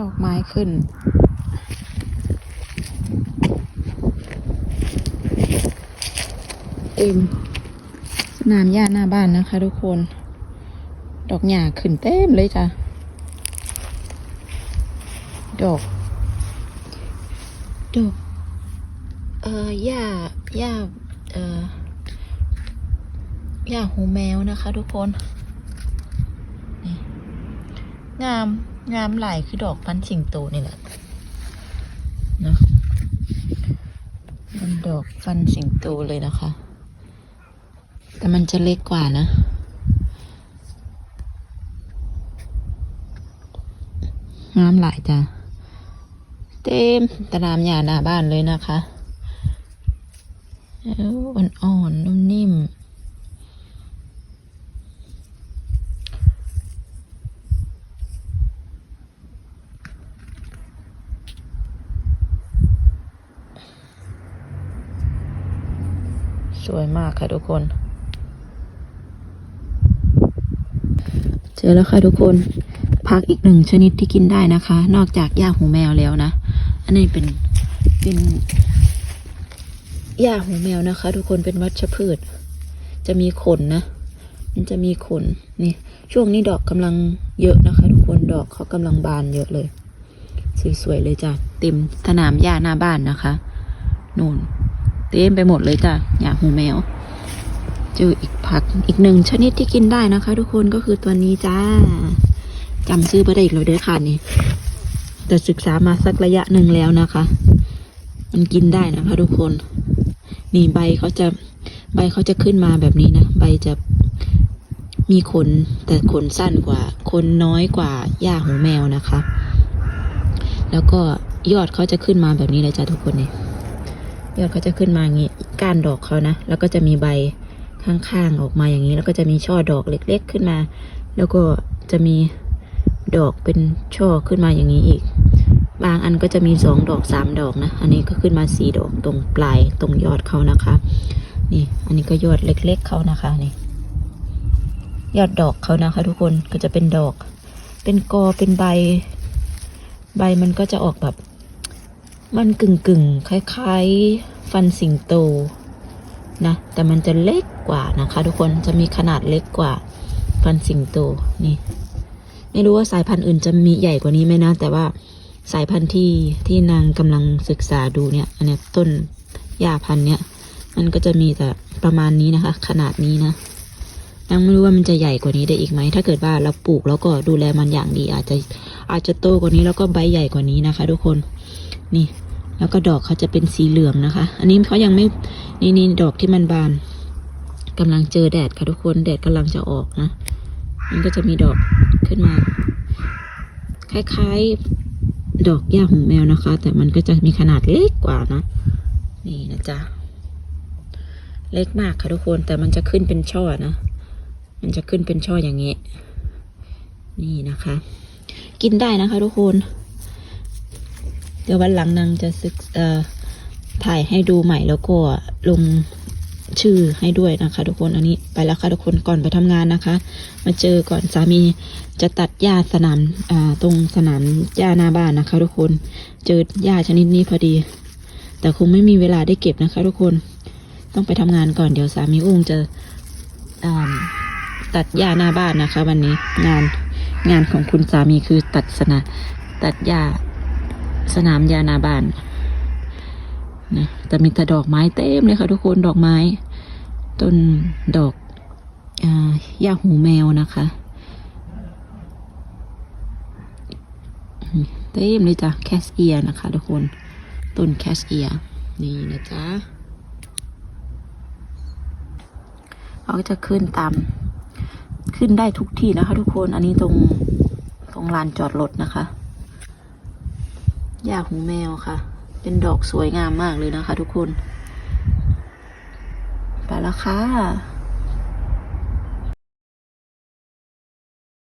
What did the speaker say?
ดอกไม้ขึ้น เต็มสนามหญ้าหน้าบ้านนะคะทุกคน ดอกหญ้าขึ้นเต็มเลยจ้ะ ดอก ดอก เอ่อหญ้าหญ้าเอ่อหญ้าหูแมวนะคะทุกคน งามงามหลายคือดอกพันสิงโตนี่แหละเนาะมันดอกฟันสิงโตเลยนะคะ แต่มันจะเล็กกว่านะ งามหลายจ้ะ เต็มตารามหญ้าหน้าบ้านเลยนะคะแล้วอ่อนๆนุ่มนิ่ วยมากค่ะทุกคน เจอแล้วค่ะทุกคนผักอีกหนึ่งชนิดที่กินได้นะคะ นอกจากหญ้าหูแมวแล้วนะ อันนี้เป็นเป็นหญ้าหูแมวนะคะ ทุกคนเป็นวัชพืช จะมีขนนะ มันจะมีขนนี่ ช่วงนี้ดอกกำลังเยอะนะคะ ทุกคนดอกเขากำลังบานเยอะเลย สวยๆเลยจ้ะเต็มสนามหญ้าหน้าบ้านนะคะนู่นเต็มไปหมดเลยจ้ะ หูแมว เจออีกผักอีกหนึ่งชนิดที่กินได้นะคะ ทุกคนก็คือตัวนี้จ้าจำชื่อไม่ได้อีกแล้วเด้อค่ะนี่แต่ศึกษามาสักระยะหนึ่งแล้วนะคะ มันกินได้นะคะทุกคน นี่ใบเขาจะใบเขาจะขึ้นมาแบบนี้นะ ใบจะมีขนแต่ขนสั้นกว่าขนน้อยกว่าหญ้าหูแมวนะคะ แล้วก็ยอดเขาจะขึ้นมาแบบนี้เลยจ้ะทุกคนนี่ย ยอดเขาจะขึ้นมาอย่างนี้ก้านดอกเขานะ แล้วก็จะมีใบข้างๆออกมาอย่างนี้ แล้วก็จะมีช่อดอกเล็กๆขึ้นมา แล้วก็จะมีดอกเป็นช่อขึ้นมาอย่างนี้อีก บางอันก็จะมีสองดอกสามดอกนะ อันนี้ก็ขึ้นมาสี่ดอกตรงปลายตรงยอดเขานะคะ นี่ อันนี้ก็ยอดเล็ก ๆเขานะคะนี่ ยอดดอกเขานะคะ ทุกคนก็จะเป็นดอก เป็นกอเป็นใบ ใบมันก็จะออกแบบ มันกึ่งกึ่งคล้ายๆ ฟันสิงโตนะ แต่มันจะเล็กกว่านะคะ ทุกคนจะมีขนาดเล็กกว่า ฟันสิงโตนี่ ไม่รู้ว่าสายพันธุ์อื่นจะมีใหญ่กว่านี้ไหมนะ แต่ว่าสายพันธุ์ที่ที่นางกำลังศึกษาดูเนี่ย อันนี้ต้นหญ้าพันธุ์เนี่ย มันก็จะมีแต่ประมาณนี้นะคะ ขนาดนี้นะนางไม่รู้ว่ามันจะใหญ่กว่านี้ได้อีกไหม ถ้าเกิดว่าเราปลูกแล้วก็ดูแลมันอย่างดี อาจจะอาจจะโตกว่านี้แล้วก็ใบใหญ่กว่านี้นะคะ ทุกคน นี่ แล้วก็ดอกเขาจะเป็นสีเหลืองนะคะ อันนี้เขายังไม่นี่นี่ดอกที่มันบานกำลังเจอแดดค่ะทุกคนแดดกำลังจะออกนะมันก็จะมีดอกขึ้นมา คล้ายๆดอกหญ้าหูแมวนะคะ แต่มันก็จะมีขนาดเล็กกว่านะ นี่นะจ๊ะเล็กมากค่ะทุกคนแต่มันจะขึ้นเป็นช่อนะ มันจะขึ้นเป็นช่ออย่างนี้ นี่นะคะ กินได้นะคะทุกคน ดี๋ยววันหลังนางจะศึกเอ่อถ่ายให้ดูใหม่แล้วก็ลงชื่อให้ด้วยนะคะ ทุกคนอันนี้ไปแล้วค่ะทุกคนก่อนไปทำงานนะคะ มาเจอก่อนสามีจะตัดหญ้าสนามตรงสนามหญ้าหน้าบ้านนะคะ ทุกคนเจอหญ้าชนิดนี้พอดี แต่คงไม่มีเวลาได้เก็บนะคะ ทุกคนต้องไปทำงานก่อนเดี๋ยวสามีอุ้งจะตัดหญ้าหน้าบ้านนะคะ วันนี้งานงานของคุณสามีคือตัดสนาตัดหญ้า สนามยานาบานนะแต่มีแต่ดอกไม้เต็มเลยค่ะทุกคนดอกไม้ ต้นดอกอ่าหูแมวนะคะเต็มเลยจ้ะแคสเอียนะคะทุกคน ต้นแคสเอียนี่นะจ๊ะเขาก็จะขึ้นตาม ขึ้นได้ทุกที่นะคะทุกคนอันนี้ตรงตรงลานจอดรถนะคะ หญ้าหูแมวค่ะ เป็นดอกสวยงามมากเลยนะคะทุกคน ไปแล้วค่ะ